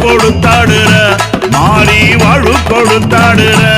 கொடுத்தாடுற. மாறி வாழ்வு கொடுத்தாடுற.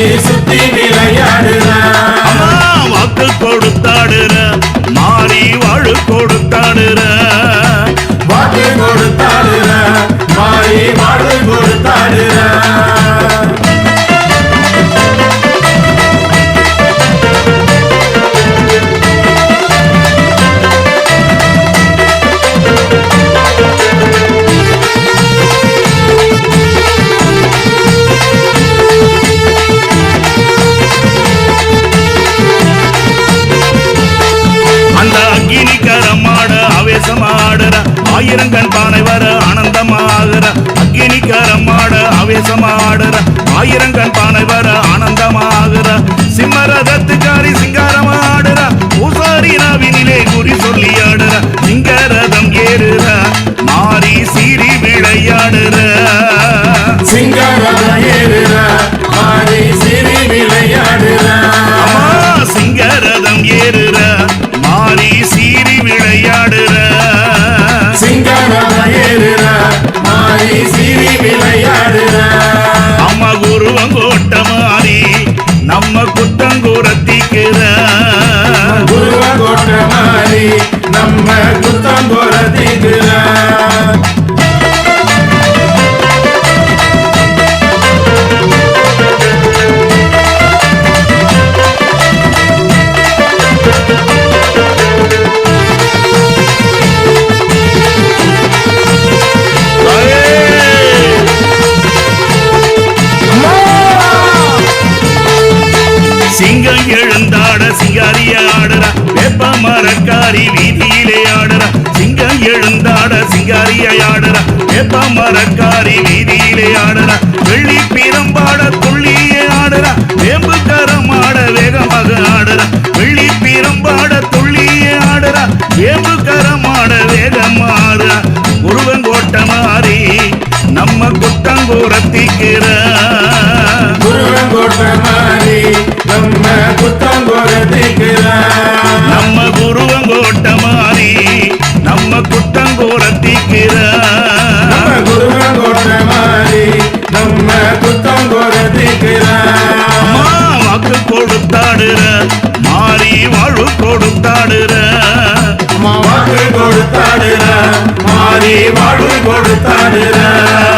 Jesus. ஆயிரங்கண் பானை வர ஆனந்தமாகிற. அக்கினி கரமாட ஆவேசமாடுற. ஆயிரங்கன் பானை வர ஆனந்தமாகிற. சிம்மரதத்துக்காரி சிங்காரமாடுற. பூசாரி நாவினிலே குறி சொல்லியா சிங்கம் எழுந்தாட சிங்காரிய ஆடரா வேப்ப மரக்காரி வீதியிலே ஆடரா சிங்கம் எழுந்தாட சிங்காரிய ஆடரா வேப்ப மரக்காரி வீதியிலே ஆடரா வெள்ளி பீரம்பாட துள்ளியே ஆடரா வேம்பு கரமாட வேகமாக ஆடரா வெள்ளி பீரம்பாட துள்ளியே ஆடரா வேம்பு கரமாட வேகமாடுற குருவங்கோட்ட மாறி. நம்ம குத்தங்கூரத்திக்கிற வாழ்வு கொடுத்தாடுற.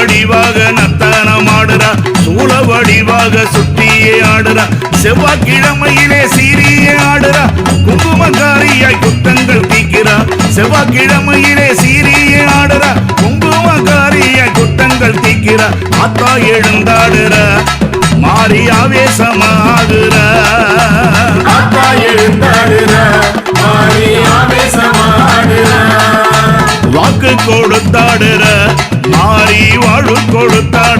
வடிவாக நத்தனம் ஆடுறா. சூல வடிவாக சுற்றியே ஆடுறா. செவ்வாய்க்கிழமையிலே சீரியே ஆடுறா. குங்குமக்காரியாய் குத்தங்கள் தீக்கிறா செவ்வாய்க்கிழமையிலே சீரியே ஆடுறா. குங்குமக்காரியாய் குத்தங்கள் தீக்கிறா அத்தா எழுந்தாடுற. மாறி ஆவேசமாகுற காக்கா எழுந்தாடுற. மாறி ஆவேசமாடுற வாக்கு கொடுத்தாடுற வாழும் கொடுத்தாள்